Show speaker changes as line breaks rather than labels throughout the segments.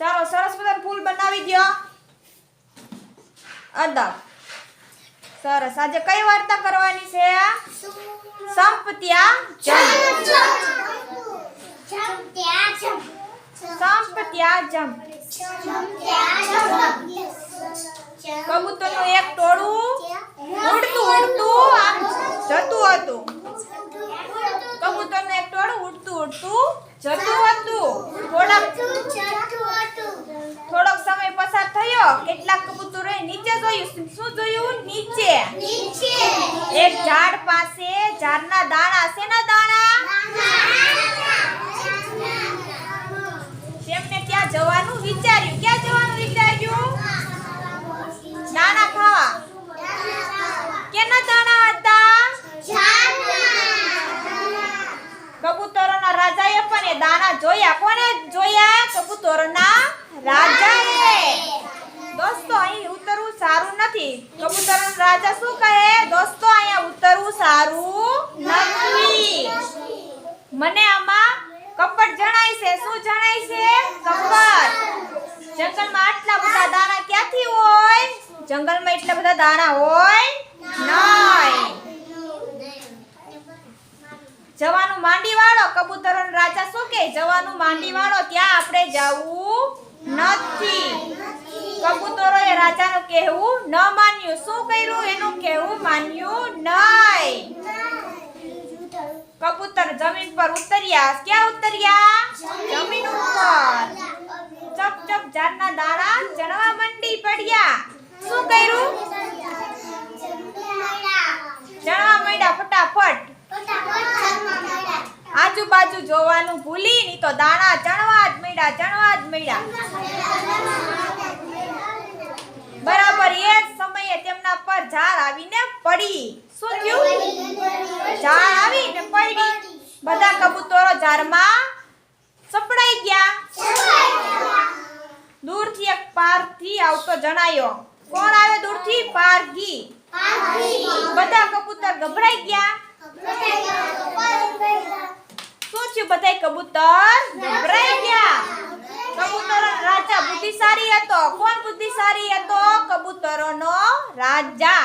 ચાલો, સરસ મજાનું ફૂલ બનાવી દો અદબ. સરસ. આજે કઈ વાર્તા કરવાની છે? સંપત્યા જમ સંપત્યા જમ કબૂતરનું એક ટોળું ઉડતું ઉડતું જતું હતું. કબૂતરનું એક ટોળું ઉડતું ઉડતું, જતું હતું. થયો કેટલાક કબૂતરો નીચે જોયું. શું જોયું? નીચે. એક ઝાડ પાસે ઝાડના દાણા. શેના દાણા? તેમને ત્યાં જવાનું વિચાર્યું. ક્યાં જવાનું વિચાર્યું? દાણા ખાવા. કેના દાણા હતા? કબૂતરોના રાજાએ પણ એ દાણા જોયા. કોને જોયા? કબૂતરોના રાજાએ. દોસ્તો, અહીં ઉતરવું સારું નથી. કબૂતર રાજા શું કહે? દોસ્તો, અહીંયા ઉતરવું સારું નથી. મને આમાં કપટ જણાય છે. શું જણાય છે? કપટ. જંગલમાં આટલા બધા દાણા ક્યાંથી હોય? જંગલમાં એટલા બધા દાણા હોય નહીં જવાનું માંડી વાળો કબૂતરો રાજા શું કહે? જવાનું માંડી વાળો ત્યાં આપણે જવું? નથી. કબૂતરોએ રાજાનું કહેવું ન માન્યું. શું કર્યું? એનું કહેવું માન્યું નહીં. કબૂતર જમીન પર ઉતર્યા. ક્યાં ઉતર્યા? જમીન ઉપર. ચપ ચપ જાતના દાણા ચણવા મંડી પડ્યા. શું કર્યું? ચણવા મંડ્યા ફટાફટ. આજુબાજુ જોવાનું ભૂલી ની તો દાણા ચણવા જ મળ્યા ચણવા જ મળ્યા. બરાબર એ જ સમયે તેમના પર ઝાડ આવીને પડી. શું થયું? ઝાડ આવીને પડી. બધા કબૂતરો ઝાડમાં સપડાઈ ગયા. દૂરથી એક પારથી આવતો જણાયો. કોણ આવે દૂરથી? પારગી બધા કબૂતર ગભરાઈ ગયા. શું થયું? બધાય કબૂતર ગભરાઈ ગયા કબૂતરો રાજા બુદ્ધિશાળી હતો? કોણ બુદ્ધિશાળી હતો? કબૂતરોનો રાજા.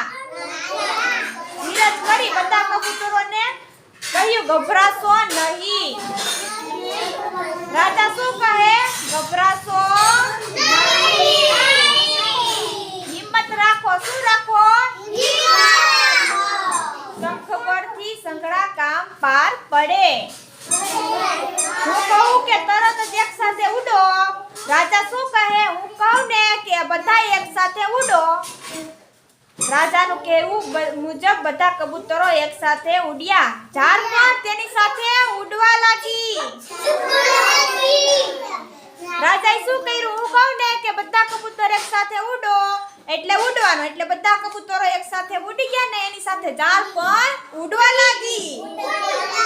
ધીરજ કરી બધા કબૂતરોને. કહ્યું, ગભરાશો નહીં. રાજા શું કહે? ગભરાશો. હિંમત રાખો. શું રાખો? શંખ પરથી કામ પાર પડે. હું કહું કે તરત જ એક સાથે ઉડો. રાજા શું કહે? હું કહું ને કે બધા એક સાથે ઉડો. રાજાનું કહેવું મુજબ બધા કબૂતરો એક સાથે ઉડ્યા. ઝાડ પણ તેની સાથે ઉડવા લાગી. રાજાએ શું કર્યું? હું કહું ને કે બધા કબૂતર એક સાથે ઉડો. એટલે ઉડવાનું. એટલે બધા કબૂતરો એક સાથે ઉડી ગયા ને એની સાથે ઝાડ પણ ઉડવા લાગી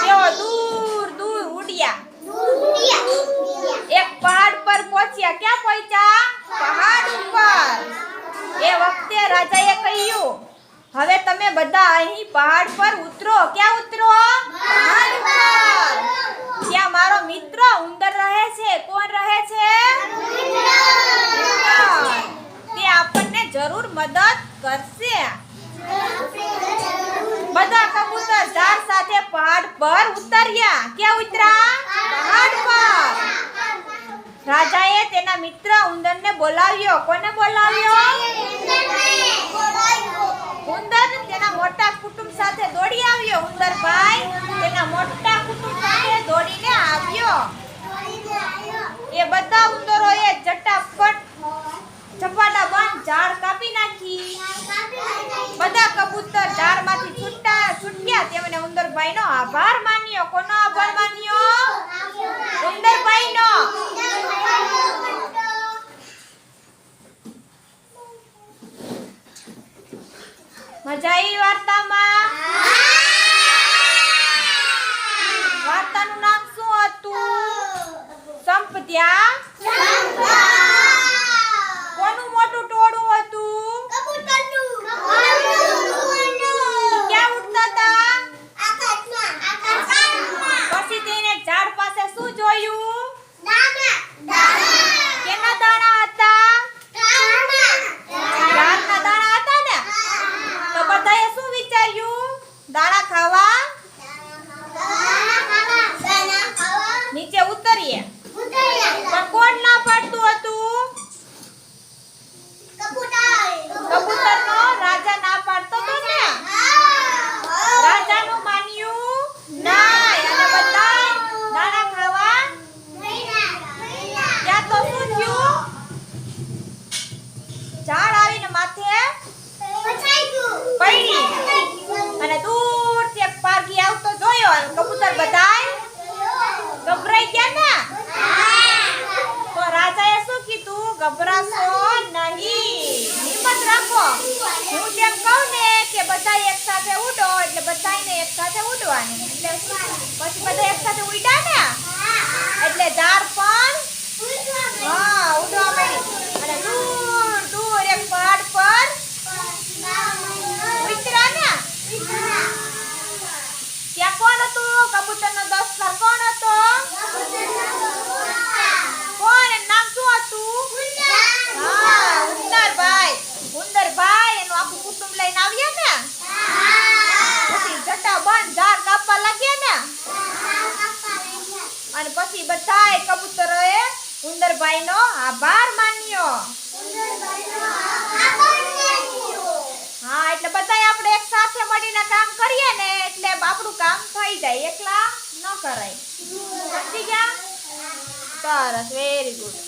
તેઓ દૂર દૂર ઉડ્યા એક પહાડ પર પહોંચ્યા ક્યાં પહોંચ્યા પહાડ ઉપર એ વખતે રાજાએ કહ્યું હવે તમે બધા અહીં પહાડ પર ઉતરો. ક્યાં ઉતરો? પહાડ પર. ત્યાં મારો મિત્ર ઉંદર રહે છે. કોણ રહે છે? તે આપણને જરૂર મદદ કરશે. બધા કબૂતર ઝાડ સાથે પહાડ પર ઉતર્યા. ક્યાં ઉતરા? પહાડ પર. રાજાએ તેના મિત્ર ઉંદરને બોલાવ્યો. કોને બોલાવ્યો? ઉંદર મોટા કુટુંબ સાથે દોડી આવ્યો, ઉંદરભાઈ. તેના મોટા કુટુંબ સાથે દોડીને આવ્યો. એ બધા ઉંદરોએ જટાપટ ઝપાટા બંધ, ઝાડ કાપી નાખી. બધા કબૂતર ઝાડમાંથી છૂટા છૂટ્યા. તેમણે ઉંદરભાઈનો આભાર માન્યો. કોનો આભાર માન્યો? મજા આવી વાર્તામાં વાર્તાનું નામ શું હતું? સંપત્યા કબૂતર બધાય? ગભરાઈ ગયા ને? તો રાજાએ શું કીધું? ગભરાશો નહીં. હિંમત રાખો. હું જેમ કહું ને કે બધા એક સાથે ઉડો, એટલે બધાયને એક સાથે ઉડવાનું. એટલે પછી બધા એક સાથે ઉડ્યા ને? એટલે ધાર પણ હા ઉડવા માંડી અને દૂર દૂર એક પહાડ પર ઉતર્યા ને ત્યાં કોણ હતું કબૂતરનો દોસ્તર કોણ હતો કોણ એનું નામ શું હતું હા ઉંદરભાઈ ઉંદરભાઈ એનું આખું કુટુંબ લઈને ને? પછી જટા બંધ, ઝાડ કાપવા લાગ્યા ને? અને પછી બધાય કબૂતરોએ ઉંદરભાઈનો આભાર માન્યો. હા, એટલે બધાય આપણે એક સાથે મળીને કામ કરીએ ને, એટલે આપણું કામ થઈ જાય, એકલા ન કરાય. સમજી ગયા? સરસ વેરી ગુડ